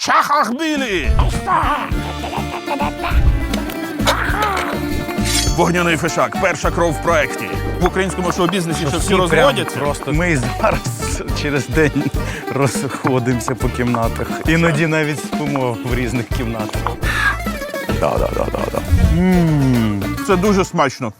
Чахахбілі! Вогняний фишак, перша кров в проєкті. В українському шоу-бізнесі що всі розводяться. Просто ми зараз через день розходимося по кімнатах. Іноді навіть спимо в різних кімнатах. Да, да, да, да, да. Це дуже смачно.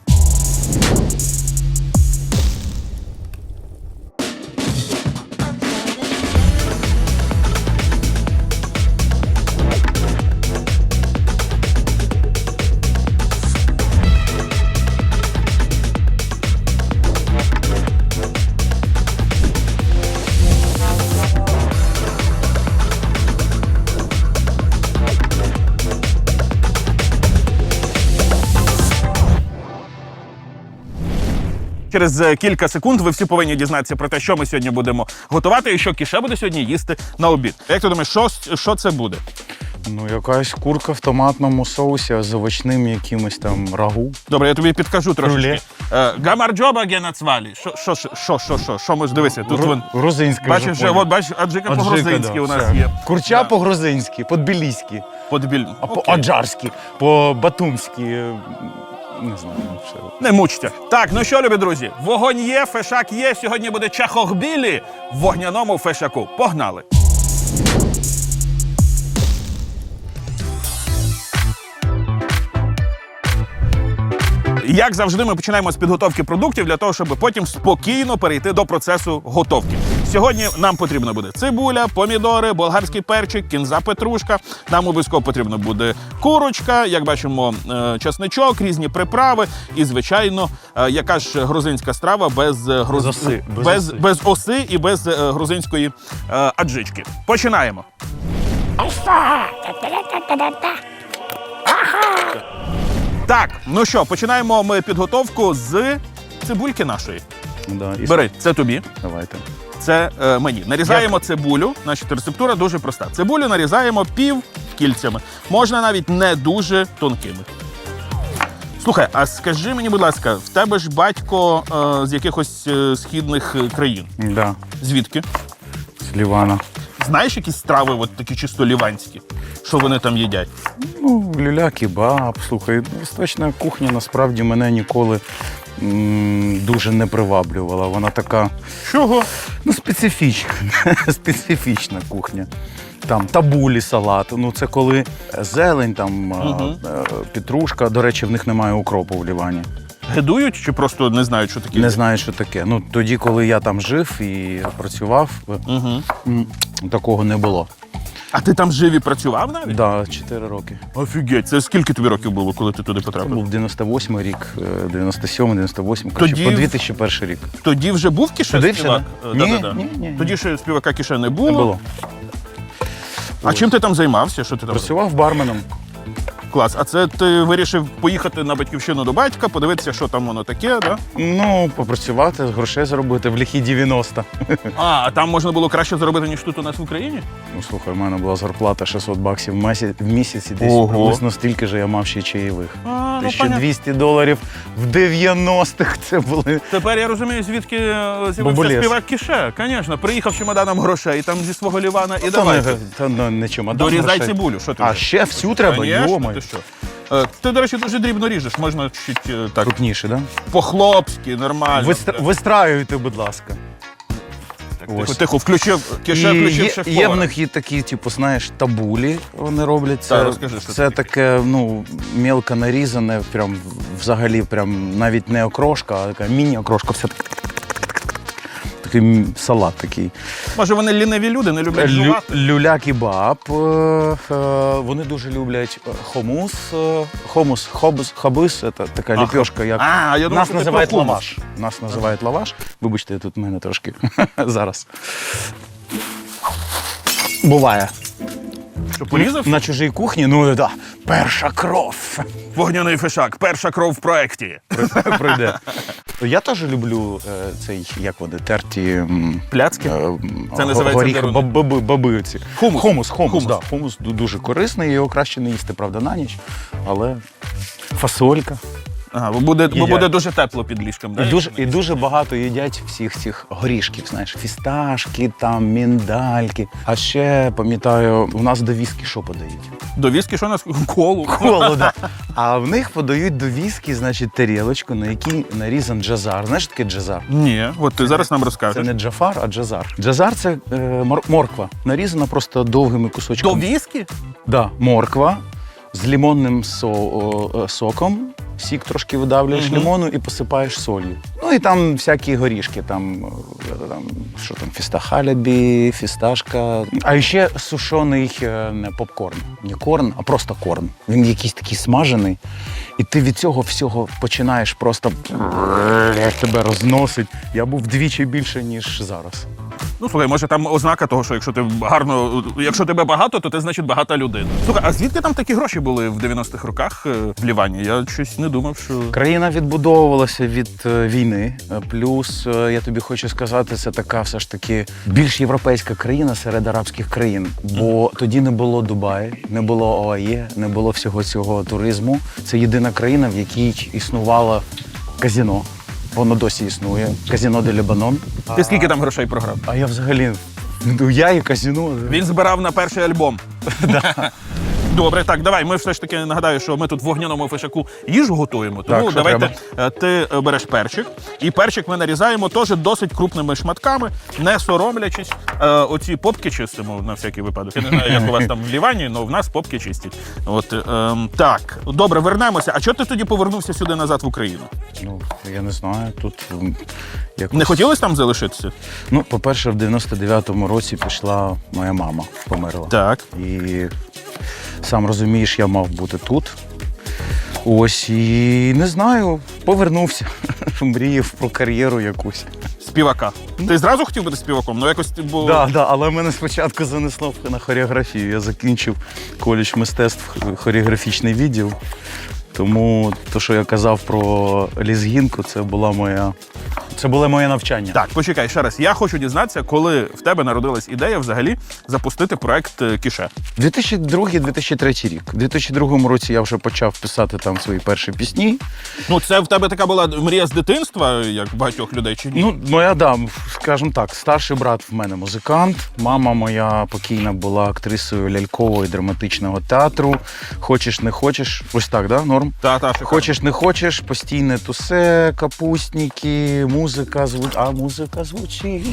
Через е, кілька секунд ви всі повинні дізнатися про те, що ми сьогодні будемо готувати і що кіше буде сьогодні їсти на обід. Як ти думаєш, що, що це буде? Ну, якась курка в томатному соусі з овочним якимось там рагу. Добре, я тобі підкажу трошечки. Е, Гамарджоба генацвалі. Що, що, що, що, що, що, дивися? Тут вон. Грузинська Бачиш, вже от бачиш, аджика по-грузинськи да, у нас все. є. Курча Да. по-грузинськи, по-тбіліськи, Подбіль. а по-аджарськи, по-батумськи. Не знаю, ще. Не мучте. Так, ну що, любі друзі, вогонь є, фешак є. Сьогодні буде чахохбілі в вогняному фешаку. Погнали! Як завжди, ми починаємо з підготовки продуктів для того, щоб потім спокійно перейти до процесу готовки. Сьогодні нам потрібно буде цибуля, помідори, болгарський перчик, кінза петрушка. Нам обов'язково потрібно буде курочка, як бачимо, е, чесничок, різні приправи і, звичайно, е, яка ж грузинська страва без, е, груз... Без оси, без без, оси. без оси і без грузинської аджички. Починаємо. Так, ну що, починаємо ми підготовку з цибульки нашої. Да, і... Бери, це тобі, Давайте. Це е, мені. Нарізаємо цибулю. Значить, рецептура дуже проста. Цибулю нарізаємо пів кільцями. Можна навіть не дуже тонкими. Слухай, а скажи мені, будь ласка, в тебе ж батько е, з якихось е, східних е, країн. Да, Звідки? з Лівана. Знаєш якісь страви, от такі чисто ліванські, що вони там їдять? Ну, люля, кебаб. Слухай, істочна кухня насправді мене ніколи м, дуже не приваблювала. Вона така Чого? ну, специфічна, специфічна кухня. Там табулі салат. Ну, це коли зелень, там а, Мгм. е, петрушка. До речі, в них немає укропу в Лівані. Гидують чи просто не знають, що таке? Не знаю, що таке. Ну тоді, коли я там жив і працював, Угу. м, такого не було. А ти там жив і працював навіть? Да, 4 роки. Офігеть, це скільки тобі років було, коли ти туди Це потрапив? був 98 рік, е, 97, 98, коротше, Тоді- по 2001 рік. Тоді вже був кіше Тоді ще, співак? да? Е, Ні, да-да-да. ні, ні, ні. Тоді ще співака кіше не було. Не було. А чим ти там займався? Що ти там? Працював барменом. Клас. А це ти вирішив поїхати на батьківщину до батька, подивитися, що там воно таке, да? Ну, попрацювати, грошей заробити в ліхі 90. А, а там можна було краще заробити, ніж тут у нас в Україні? Ну, слухай, в мене була зарплата 600 баксів в місяць, в місяць десь Ого. приблизно стільки ж я мав ще чаєвих. А, ну, понятно. 1200 доларів в 90-х це були. Тепер я розумію, звідки е, з'явився співак кіше. Звісно, приїхав з чемоданом грошей там зі свого лівана і Та давай. не, та не, не чому. Дорізай цибулю, що ти? А вже? ще всю треба, Конечно. Ти що? Е, Ти, до речі, дуже дрібно ріжеш, можна чуть е, так Крупніше, да? по-хлопськи, нормально. Вистра... Вистраюйте, будь ласка. Так, тихо, тихо, включив, кіше І включив є, шеф є в них і такі, типу, знаєш, табулі вони роблять. Це, Так, розкажи, що це це таке, ну, мелко нарізане, прям взагалі, прям навіть не окрошка, а така міні-окрошка, все так. Такий салат такий. Може, вони ліниві люди, не люблять Лю, жувати? люля кебаб. е, е, Вони дуже люблять е, хомус. Хомус, хобус, хабис це така ліпьошка, як А, я думав, нас що ти називають про хумус. лаваш. Нас називають лаваш. Вибачте, тут в мене трошки зараз. Буває. Що, порізав? На чужій кухні, ну да, перша кров Вогняний фишак, перша кров в проєкті. пройде. Я теж люблю е, цей, як вони, терті. м, Пляцки? е, м, Це називається горіхи, деруни. баб- баби, баби оці. Хумус. Хумус, хумус, Хумус. Да, хумус ду- дуже корисний, його краще не їсти, правда, на ніч. Але фасолька. Ага, бо буде, бо Їдять. буде дуже тепло під ліжком. да, І дуже, якщо і не- дуже багато їдять всіх цих горішків, знаєш, фісташки, там, міндальки. А ще пам'ятаю, у нас до віскі що подають? До віскі що нас колу. Холода. А в них подають до віскі, значить, тарілочку, на якій нарізан джазар. Знаєш таке джазар? Ні, от ти зараз нам Це розкажеш. не джафар, а джазар. Джазар це е, мор- морква, нарізана просто довгими До кусочками. віскі? Да, морква з лимонним со, о, е, соком. Сік трошки видавлюєш Мгм. лимону і посипаєш солью. Ну і там всякі горішки, там, е, там що там, фістахалябі, фісташка. А ще сушений е, не попкорн. Не корн, а просто корн. Він якийсь такий смажений. І ти від цього всього починаєш просто тебе розносить. Я був вдвічі більше, ніж зараз. Ну слухай, може там ознака того, що якщо ти гарно, якщо тебе багато, то ти значить багата людина. Слухай, а звідки там такі гроші були в 90-х роках е, в Лівані? Я щось не думав, що. Країна відбудовувалася від е, війни. Е, Плюс я тобі хочу сказати, це така все ж таки більш європейська країна серед арабських країн. Бо тоді не було Дубаю, не було ОАЄ, не було всього цього туризму. Це єдина країна, в якій існувало казіно. Воно досі існує. Казіно де Лебанон. Ти скільки там грошей програв? А я взагалі ну, я і казіно. Він збирав на перший альбом. Добре, так, давай. Ми все ж таки нагадаю, що ми тут в вогняному фишаку їжу готуємо. Тому Так, давайте е, ти е, береш перчик, і перчик ми нарізаємо теж досить крупними шматками, не соромлячись. Е, Оці попки чистимо на всякий випадок. Я не знаю, як у вас там в Лівані, але в нас попки чистять. От ем, так, добре, вернемося. А чого ти тоді повернувся сюди назад в Україну? Ну, я не знаю, тут якось... Не хотілося там залишитися? Ну, по-перше, в 99-му році пішла моя мама, померла. Так. І сам розумієш, я мав бути тут. Ось і не знаю, повернувся. Мріяв про кар'єру якусь. Співака. Ти зразу хотів бути співаком? Ну якось ти бо. Да, да, але мене спочатку занесло на хореографію. Я закінчив коледж мистецтв хореографічний відділ. Тому те, що я казав про лізгінку, це була моя. Це було моє навчання. Так, почекай ще раз. Я хочу дізнатися, коли в тебе народилась ідея взагалі запустити проект е, Кіше. 2002-2003 рік. У 2002 році я вже почав писати там свої перші пісні. Ну, це в тебе така була мрія з дитинства, як багатьох людей, чи ні? Ну, моя да, скажімо так, старший брат в мене музикант. Мама моя покійна була актрисою лялькового і драматичного театру. Хочеш, не хочеш. Ось так, да? Норм. та, та, шикарно. Хочеш, не хочеш, постійне тусе, капустники, музика звучить. А музика звучить.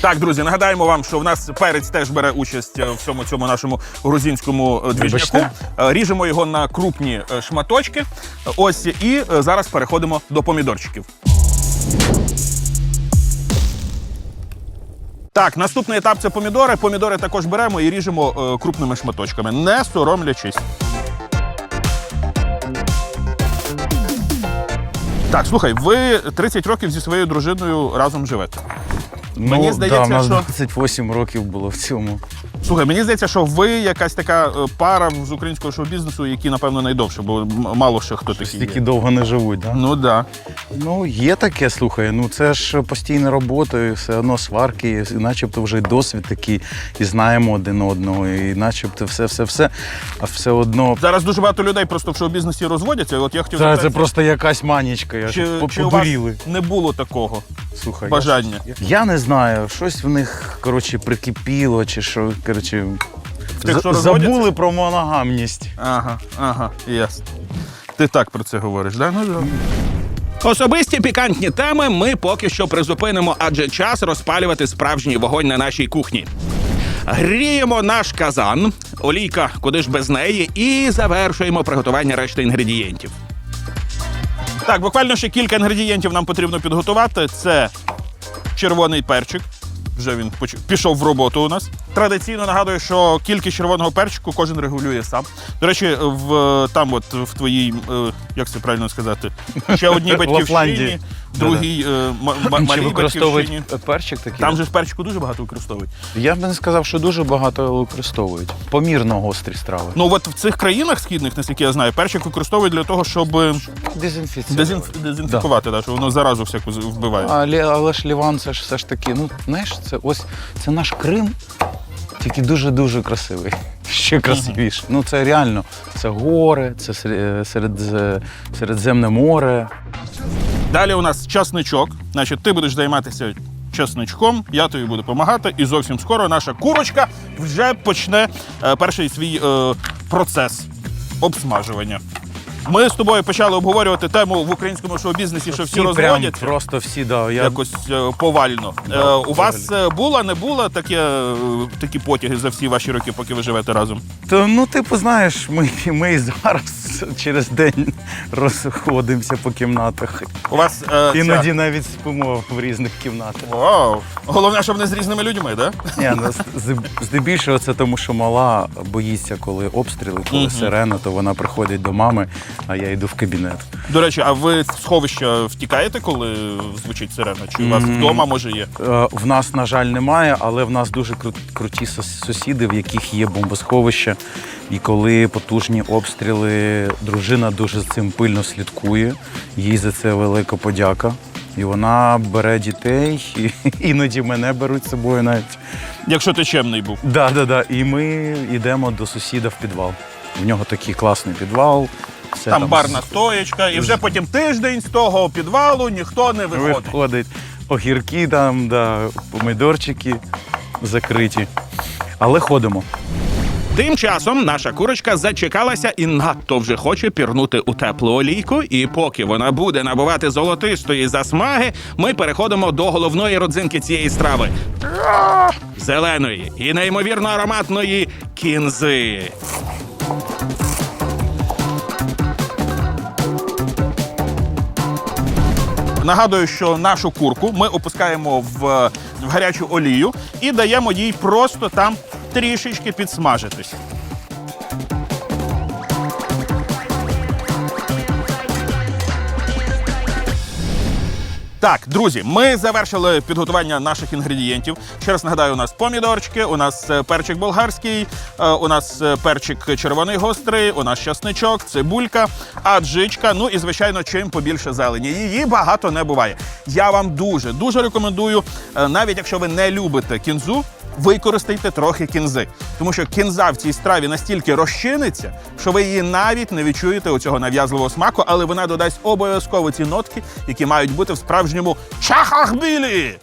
Так, друзі, нагадаємо вам, що в нас перець теж бере участь в всьому цьому нашому грузинському е, двіжняку. Е, Ріжемо його на крупні е, шматочки. Ось і зараз переходимо до помідорчиків. Так, наступний етап це помідори. Помідори також беремо і ріжемо крупними шматочками, не соромлячись. Так, слухай, ви 30 років зі своєю дружиною разом живете. Мені ну, здається, да, у нас що- 28 років було в цьому. Слухай, мені здається, що ви якась така е, пара з українського шоу-бізнесу, які, напевно, найдовше, бо мало ще хто такий. Стільки довго не живуть, да? Ну да. Ну, є таке, слухай. Ну це ж постійна робота, і все одно сварки, і начебто вже досвід такий, і знаємо один одного, і начебто все-все-все. А все одно. Зараз дуже багато людей просто в шоу-бізнесі розводяться. От я хотів Це, це просто якась манічка. Я чи, чи у вас не було такого Слухай, бажання? Я, я не знаю, щось в них коротше прикипіло, чи що. Коротше, тих, розводяться? забули про моногамність. Ага, ага, ясно. Ти так про це говориш, да? Ну, да. Особисті пікантні теми ми поки що призупинимо, адже час розпалювати справжній вогонь на нашій кухні. Гріємо наш казан, олійка, куди ж без неї, і завершуємо приготування решти інгредієнтів. Так, буквально ще кілька інгредієнтів нам потрібно підготувати. Це червоний перчик. Вже він поч- пішов в роботу у нас. Традиційно нагадую, що кількість червоного перчику кожен регулює сам. До речі, в там, от в твоїй, е, як це правильно сказати, ще одній батьківщині, Лапландії. другій е, м- м- Чи малій батьківщині. використовують перчик такий? Там же ж перчику дуже багато використовують. Я б не сказав, що дуже багато використовують. Помірно гострі страви. Ну от в цих країнах східних, наскільки я знаю, перчик використовують для того, щоб е, Дезінфіція. дезінф... дезінфікувати, да. що воно заразу всяку з- вбиває. Але, але ж Ліван, це ж все ж таки, ну знаєш, це ось це наш Крим. Тільки дуже-дуже красивий. Ще красивіше. Ну це реально. Це гори, це серед, Середземне море. Далі у нас часничок. Значить, ти будеш займатися часничком, я тобі буду допомагати, і зовсім скоро наша курочка вже почне е, перший свій е, процес обсмажування. Ми з тобою почали обговорювати тему в українському шоу-бізнесі, що всі прям розводяться. просто всі, да. Я Якось е, повально. Е, у вас е, було, не було таке, е, такі потяги за всі ваші роки, поки ви живете разом? То, ну, типу, знаєш, ми, ми і зараз через день розходимося по кімнатах. У вас е, ця- Іноді навіть спимо в різних кімнатах. Вау! Головне, щоб не з різними людьми. Да? Ні, ну, з- здебільшого це тому, що мала боїться, коли обстріли, коли сирена, то вона приходить до мами, а я йду в кабінет. До речі, а ви з сховища втікаєте, коли звучить сирена? Чи у вас Мгм. вдома може є? Е, В нас, на жаль, немає, але в нас дуже кру- круті сос- сусіди, в яких є бомбосховище. І коли потужні обстріли, дружина дуже з цим пильно слідкує. Їй за це велика подяка. І вона бере дітей, і іноді мене беруть з собою навіть. Якщо ти чемний був. Да, да, да. І ми йдемо до сусіда в підвал. В нього такий класний підвал. Все Там з- барна стоєчка, і вже потім тиждень з того підвалу ніхто не виходить. виходить. Огірки там, да, помидорчики закриті. Але ходимо. Тим часом наша курочка зачекалася і надто вже хоче пірнути у теплу олійку. І поки вона буде набувати золотистої засмаги, ми переходимо до головної родзинки цієї страви зеленої і неймовірно ароматної кінзи. Нагадую, що нашу курку ми опускаємо в, в гарячу олію і даємо їй просто там трішечки підсмажитись. Так, друзі, ми завершили підготування наших інгредієнтів. Ще раз нагадаю, у нас помідорчики, у нас е, перчик болгарський, е, у нас е, перчик червоний гострий, у нас часничок, цибулька, аджичка. Ну і звичайно, чим побільше зелені. Її багато не буває. Я вам дуже дуже рекомендую, навіть якщо ви не любите кінзу. Використайте трохи кінзи, тому що кінза в цій страві настільки розчиниться, що ви її навіть не відчуєте у цього нав'язливого смаку, але вона додасть обов'язково ці нотки, які мають бути в справжньому чахахбілі.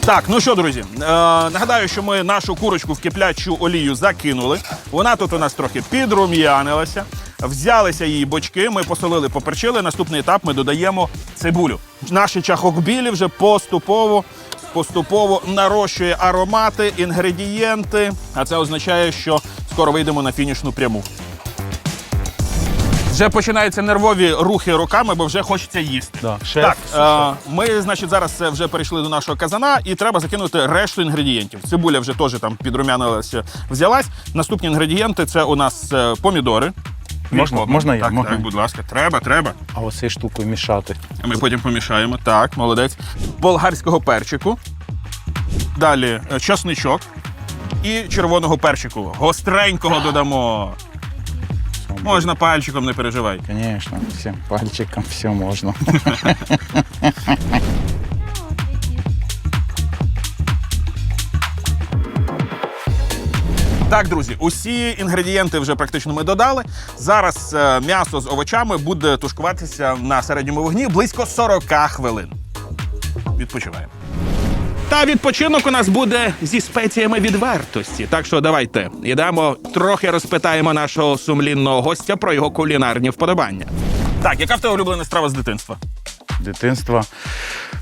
Так, ну що, друзі, е, нагадаю, що ми нашу курочку в киплячу олію закинули. Вона тут у нас трохи підрум'янилася. Взялися її бочки, ми посолили, поперчили. Наступний етап ми додаємо цибулю. Наші чахокбілі вже поступово. Поступово нарощує аромати, інгредієнти, а це означає, що скоро вийдемо на фінішну пряму. Вже починаються нервові рухи руками, бо вже хочеться їсти. Да, шеф, так, е, ми, значить, зараз вже перейшли до нашого казана, і треба закинути решту інгредієнтів. Цибуля вже теж там підрумянилася, взялась. Наступні інгредієнти це у нас е, помідори. Можна? Відходимо. Можна я? Так, Можна. так, будь ласка, треба, треба. А оцею штукою мішати. А Ми потім помішаємо. Так, молодець. Болгарського перчику. Далі е, часничок і червоного перчику. Гостренького додамо. Можна пальчиком, не переживай. Звісно, всім пальчиком все можна. Так, друзі, усі інгредієнти вже практично ми додали. Зараз е, м'ясо з овочами буде тушкуватися на середньому вогні близько 40 хвилин. Відпочиваємо. Та відпочинок у нас буде зі спеціями відвертості. Так що давайте ідемо, трохи розпитаємо нашого сумлінного гостя про його кулінарні вподобання. Так, яка в тебе улюблена страва з дитинства? Дитинство.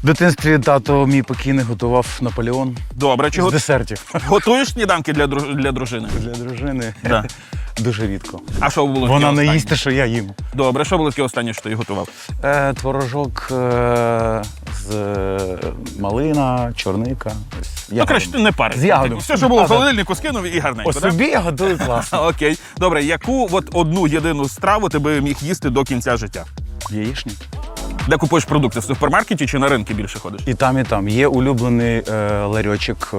В дитинстві тато мій покійний готував Наполеон Добре, з десертів. готуєш сніданки для, друж... для дружини? Для дружини Да. дуже рідко. А що було? Вона не їсть те, що я їм. Добре, що було таке останнє, що ти готував? Е, творожок е, з е, малина, чорника. Ну, краще не пари. З ягодами. Все, що було в А, так. холодильнику, скинув і гарненько. Да? собі я готую класно. Окей. Добре, яку от одну єдину страву ти би міг їсти до кінця життя? Яєчник. Де купуєш продукти? В супермаркеті чи на ринки більше ходиш? І там, і там. Є улюблений е, ларьочок е,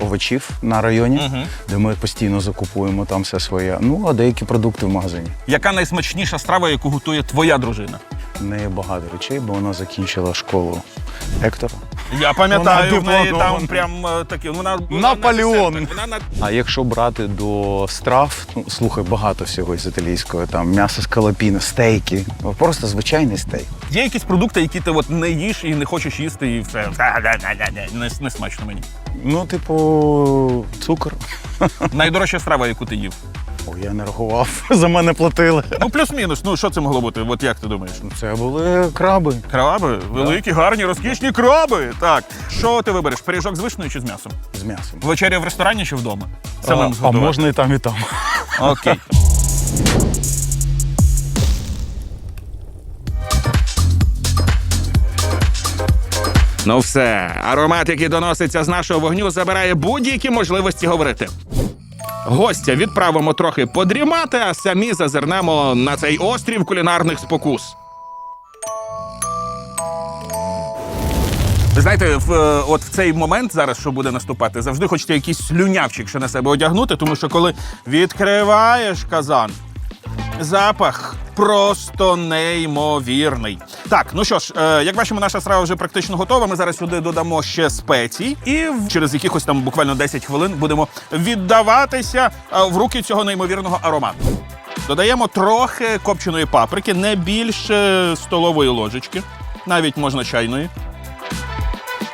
овочів на районі, де ми постійно закупуємо там все своє. Ну, а деякі продукти в магазині. Яка найсмачніша страва, яку готує твоя дружина? В неї багато речей, бо вона закінчила школу Ектора. Я пам'ятаю, Вона в неї там прям е, такі. Вона була Наполеон. на десертах, Вона на А якщо брати до страв, ну слухай, багато всього з італійського, там м'ясо з калапіно, стейки. Просто звичайний стейк. Є якісь продукти, які ти от не їш і не хочеш їсти, і все. Не, не смачно мені. Ну, типу, цукор. Найдорожча страва, яку ти їв. О, я не рахував, за мене платили. Ну, плюс-мінус. Ну, що це могло бути? От як ти думаєш? Це були краби. Краби? Великі, гарні, розкішні краби. Так. Що ти вибереш? Пиріжок з вишнею чи з м'ясом? З м'ясом. Вечеря в ресторані чи вдома? а, Самим а зготувати? можна і там, і там. Окей. Ну все, аромат, який доноситься з нашого вогню, забирає будь-які можливості говорити. Гостя відправимо трохи подрімати, а самі зазирнемо на цей острів кулінарних спокус. Ви знаєте, в, е, от в цей момент зараз, що буде наступати, завжди хочеться якийсь слюнявчик ще на себе одягнути, тому що коли відкриваєш казан, запах просто неймовірний. Так, ну що ж, е, як бачимо, наша страва вже практично готова. Ми зараз сюди додамо ще спецій, і через якихось там буквально 10 хвилин будемо віддаватися е, в руки цього неймовірного аромату. Додаємо трохи копченої паприки, не більше столової ложечки, навіть можна чайної.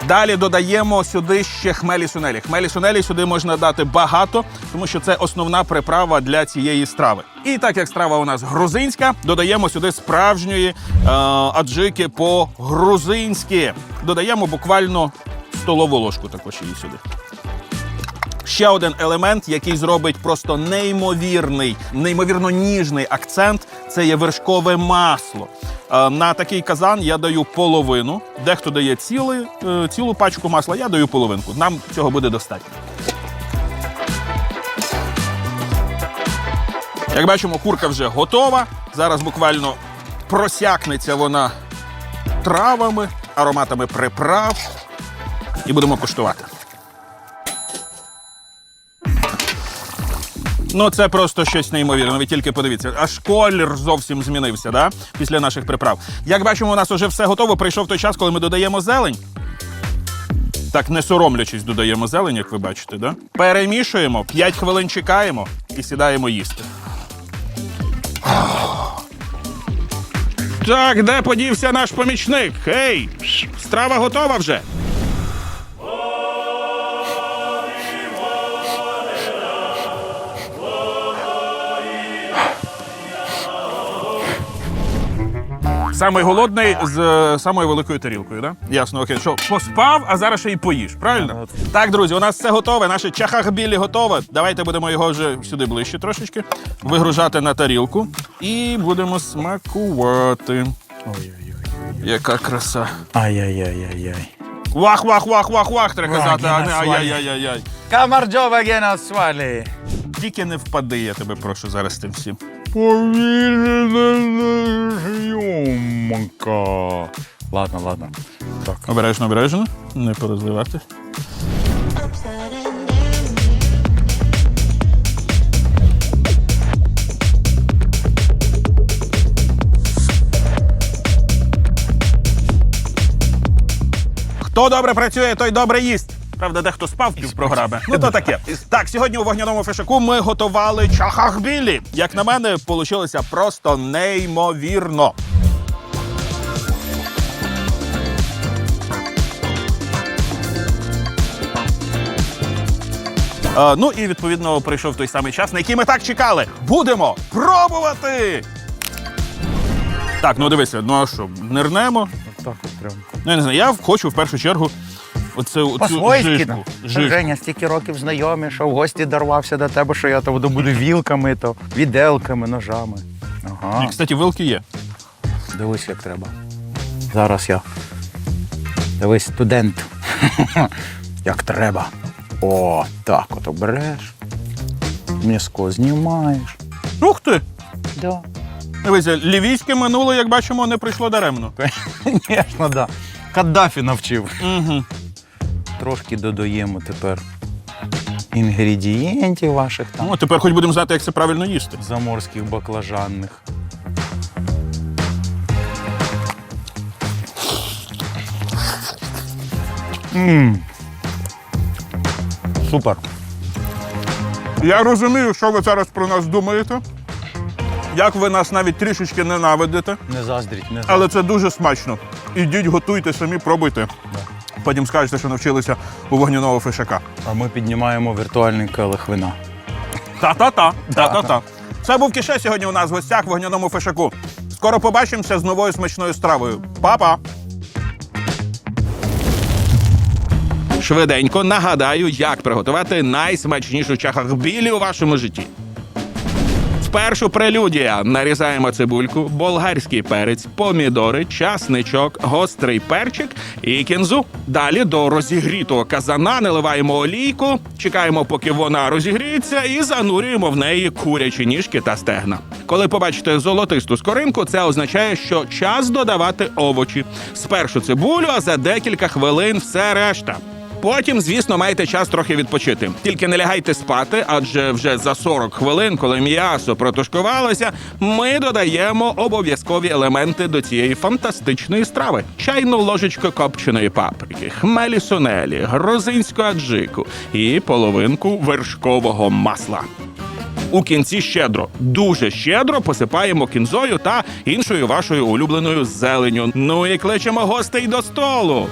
Далі додаємо сюди ще хмелі сунелі. Хмелі сунелі сюди можна дати багато, тому що це основна приправа для цієї страви. І так як страва у нас грузинська, додаємо сюди справжньої е, аджики по-грузинськи. Додаємо буквально столову ложку також її сюди. Ще один елемент, який зробить просто неймовірний, неймовірно ніжний акцент, це є вершкове масло. Е, На такий казан я даю половину. Дехто дає цілий, е, цілу пачку масла, я даю половинку. Нам цього буде достатньо. Як бачимо, курка вже готова. Зараз буквально просякнеться вона травами, ароматами приправ. І будемо куштувати. Ну, це просто щось неймовірне. Ви тільки подивіться. Аж колір зовсім змінився, да? Після наших приправ. Як бачимо, у нас вже все готово. Прийшов той час, коли ми додаємо зелень. Так, не соромлячись, додаємо зелень, як ви бачите, да? Перемішуємо, 5 хвилин чекаємо і сідаємо їсти. Так, де подівся наш помічник? Гей, страва готова вже. Самий голодний з е, самою великою тарілкою, да? Ясно, окей. Що, поспав, а зараз ще й поїш, правильно? Так, друзі, у нас все готове. Наше чахахбілі готове. Давайте будемо його вже сюди ближче трошечки. Вигружати на тарілку. І будемо смакувати. Ой-ой-ой. Яка краса. Ай-яй-яй-яй-яй. Вах, вах, вах, вах, вах, треба казати, а не ай-яй-яй-яй. Камарджова гена свалі. Тільки не впади, я тебе прошу зараз тим всім. Йомка. Ладно, ладно. Так. Обережно, обережно, не порозливати. Хто добре працює, той добре їсть. Правда, дехто спав півпрограми. Ну то таке. Так, сьогодні у вогняному фешаку ми готували чахахбілі. Як на мене, вийшло просто неймовірно. Е, ну і відповідно прийшов той самий час, на який ми так чекали. Будемо пробувати! Так, ну дивися, ну а що, нирнемо? Так от прям. Ну, я не знаю, я хочу в першу чергу оцю, оцю По-свойськи. жижку. жижку. Женя, стільки років знайомі, що в гості дарвався до тебе, що я то буду вілками, то віделками, ножами. Ага. І, кстати, вилки є. Дивись, як треба. Зараз я. Дивись, студент. як треба. О, так от береш. М'язко знімаєш. Ух ти! Да. Дивіться, лівійське минуле, як бачимо, не прийшло даремно. Звісно, да. Каддафі навчив. Угу. Трошки додаємо тепер інгредієнтів ваших там Ну, тепер хоч будемо знати, як це правильно їсти. заморських баклажанних. Мм. Супер. Я розумію, що ви зараз про нас думаєте. Як ви нас навіть трішечки ненавидите, Не заздріть, не заздріть. але це дуже смачно. Ідіть, готуйте самі, пробуйте. Потім скажете, що навчилися у вогняного фишака. А ми піднімаємо віртуальний келих вина. Та-та-та, та-та-та. Це був Кіше сьогодні у нас в гостях в вогняному фишаку. Скоро побачимося з новою смачною стравою. Па-па! Швиденько нагадаю, як приготувати найсмачнішу чахах білі у вашому житті. Спершу прелюдія. Нарізаємо цибульку, болгарський перець, помідори, часничок, гострий перчик і кінзу. Далі до розігрітого казана наливаємо олійку, чекаємо, поки вона розігріється, і занурюємо в неї курячі ніжки та стегна. Коли побачите золотисту скоринку, це означає, що час додавати овочі. Спершу цибулю, а за декілька хвилин все решта. Потім, звісно, маєте час трохи відпочити. Тільки не лягайте спати, адже вже за 40 хвилин, коли м'ясо протушкувалося, ми додаємо обов'язкові елементи до цієї фантастичної страви: чайну ложечку копченої паприки, хмелі сунелі, грузинську аджику і половинку вершкового масла. У кінці щедро, дуже щедро посипаємо кінзою та іншою вашою улюбленою зеленю. Ну і кличемо гостей до столу.